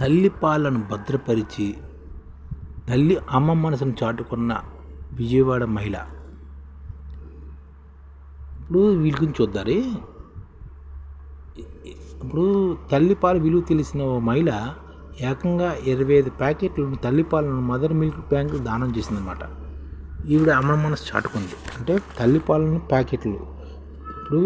తల్లి పాలను భద్రపరిచి తల్లి అమ్మ మనసును చాటుకున్న విజయవాడ మహిళ. ఇప్పుడు వీళ్ళ గురించి చూద్దారు ఇప్పుడు తల్లిపాల విలువ తెలిసిన ఓ మహిళ ఏకంగా ఇరవై ఐదు ప్యాకెట్లను తల్లిపాలను మదర్ మిల్క్ బ్యాంకు దానం చేసిందనమాట ఈవిడ అమ్మ మనసు చాటుకుంది. అంటే తల్లిపాలను ప్యాకెట్లు. ఇప్పుడు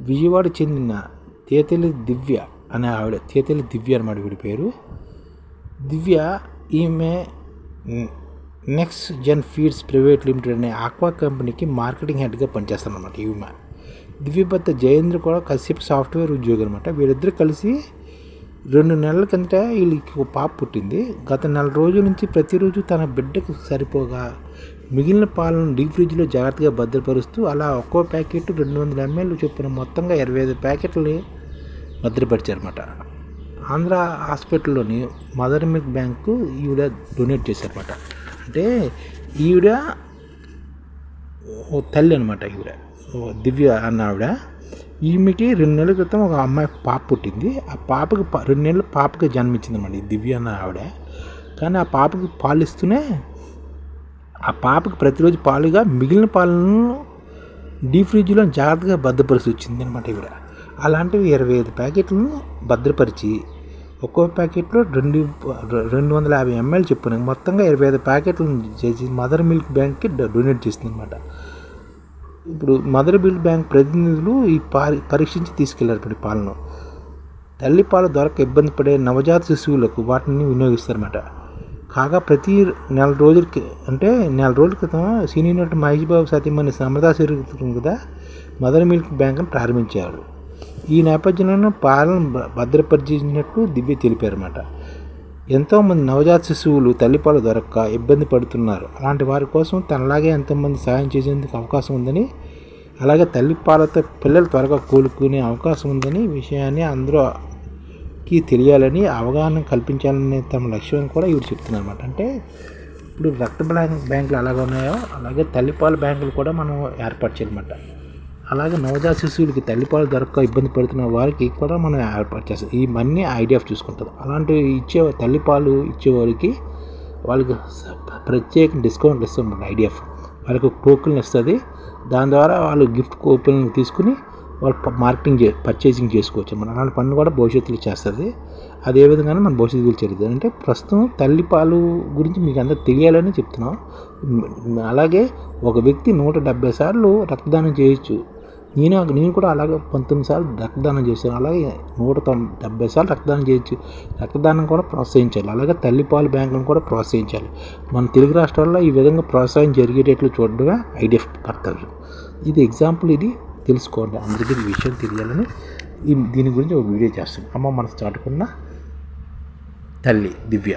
విజయవాడ చెందిన తేతలి దివ్య అనే ఆవిడ తేతలి దివ్య అనమాట వీడి పేరు. దివ్య ఈమె Next Gen Feeds private limited అనే ఆక్వా కంపెనీకి మార్కెటింగ్ హెడ్గా పనిచేస్తానమాట ఈమె. దివ్య భర్త జయేంద్ర కూడా కశ్యప్ సాఫ్ట్వేర్ ఉద్యోగి అనమాట వీరిద్దరు కలిసి రెండు నెలల కిందట వీళ్ళకి ఒక పాప పుట్టింది. గత నెల రోజుల నుంచి ప్రతిరోజు తన బిడ్డకు సరిపోగా మిగిలిన పాలను డీప్ ఫ్రిడ్జ్లో జాగ్రత్తగా భద్రపరుస్తూ అలా ఒక్కో ప్యాకెట్ రెండు వందల ఎంఎల్ చొప్పున మొత్తంగా ఇరవై ఐదు ప్యాకెట్లని భద్రపరిచారన్నమాట. ఆంధ్ర హాస్పిటల్లోని మదర్ మిల్క్ బ్యాంకు ఈవిడ డొనేట్ చేశారన్నమాట. అంటే ఈవిడ ఓ తల్లి అనమాట ఈవిడ. ఓ దివ్య అన్న ఆవిడ. ఈమెకి రెండు నెలల క్రితం ఒక అమ్మాయి పాప పుట్టింది. ఆ పాపకి ప- రెండు నెలలు పాపకి జన్మించిందన్నమాట ఈ దివ్య అన్న ఆవిడ. కానీ ఆ పాపకి పాలు ఇస్తూనే ఆ పాపకి ప్రతిరోజు పాలుగా మిగిలిన పాలను డీప్ ఫ్రిడ్జ్లో జాగ్రత్తగా భద్రపరిచి వచ్చింది అనమాట ఈవిడ. అలాంటివి ఇరవై ఐదు ప్యాకెట్లను భద్రపరిచి ఒక్కో ప్యాకెట్లో రెండు రెండు వందల యాభై ఎంఎల్ చెప్పున మొత్తంగా ఇరవై ఐదు ప్యాకెట్లను చేసి మదర్ మిల్క్ బ్యాంక్కి డొనేట్ చేసింది అనమాట ఇప్పుడు మదర్ మిల్క్ బ్యాంక్ ప్రతినిధులు ఈ పా పరీక్షించి తీసుకెళ్ళారు ఇప్పుడు పాలను తల్లి పాలు దొరక ఇబ్బంది పడే నవజాత శిశువులకు వాటిని వినియోగిస్తారన్నమాట. కాగా ప్రతి నెల రోజులకి అంటే నెల రోజుల క్రితం సీనియర్ నటుడు మహేష్ బాబు సతీమణి సమతా సిరుగుతుంది కదా మదర్ మిల్క్ బ్యాంక్ను ప్రారంభించారు. ఈ నేపథ్యంలోనే పాలను భ- భద్రపరిచినట్టు దివ్య తెలిపారన్నమాట. ఎంతోమంది నవజాత శిశువులు తల్లిపాలు దొరక్క ఇబ్బంది పడుతున్నారు. అలాంటి వారి కోసం తనలాగే ఎంతోమంది సహాయం చేసేందుకు అవకాశం ఉందని అలాగే తల్లిపాలతో పిల్లలు త్వరగా కోలుకునే అవకాశం ఉందని విషయాన్ని అందరూకి తెలియాలని అవగాహన కల్పించాలనే తమ లక్ష్యం కూడా ఇవి చెప్తున్నారు అనమాట అంటే ఇప్పుడు రక్త బ్యాంక్ బ్యాంకులు అలాగ ఉన్నాయో అలాగే తల్లిపాల బ్యాంకులు కూడా మనం ఏర్పాటు చేయాలన్నమాట అలాగే నవజాత శిశువులకి తల్లిపాలు దొరక్క ఇబ్బంది పడుతున్న వారికి కూడా మనం ఏర్పాటు చేస్తాం. ఈ మనీ ఐడిఎఫ్ చూసుకుంటుంది అలాంటివి ఇచ్చే తల్లిపాలు ఇచ్చేవారికి వాళ్ళకి ప్రత్యేక డిస్కౌంట్లు ఇస్తుంది ఐడిఎఫ్. వాళ్ళకి టోకెన్ ఇస్తుంది. దాని ద్వారా వాళ్ళు గిఫ్ట్ కూపన్ తీసుకుని వాళ్ళు మార్కెటింగ్ చే పర్చేసింగ్ చేసుకోవచ్చు మన అలాంటి పనులు కూడా భవిష్యత్తులో చేస్తుంది. అదే ఏ విధంగానే మన భవిష్యత్తులో చేరుతుంది అంటే ప్రస్తుతం తల్లిపాలు గురించి మీకు అందరూ తెలియాలని చెప్తున్నాం. అలాగే ఒక వ్యక్తి నూట డెబ్బై సార్లు రక్తదానం చేయొచ్చు. నేను నేను కూడా అలాగే పంతొమ్మిది సార్లు రక్తదానం చేశాను. అలాగే నూట తొం డెబ్బై సార్లు రక్తదానం చేయొచ్చు. రక్తదానం కూడా ప్రోత్సహించాలి. అలాగే తల్లిపాలు బ్యాంకులను కూడా ప్రోత్సహించాలి. మన తెలుగు రాష్ట్రాల్లో ఈ విధంగా ప్రోత్సాహం జరిగేటట్లు చూడడమే ఐడిఎఫ్ కర్తవ్యం. ఇది ఎగ్జాంపుల్ ఇది. తెలుసుకోండి. అందరికీ ఈ విషయం తెలియాలని ఈ దీని గురించి ఒక వీడియో చేస్తాను అమ్మ మనసు చాటుకున్న తల్లి దివ్య.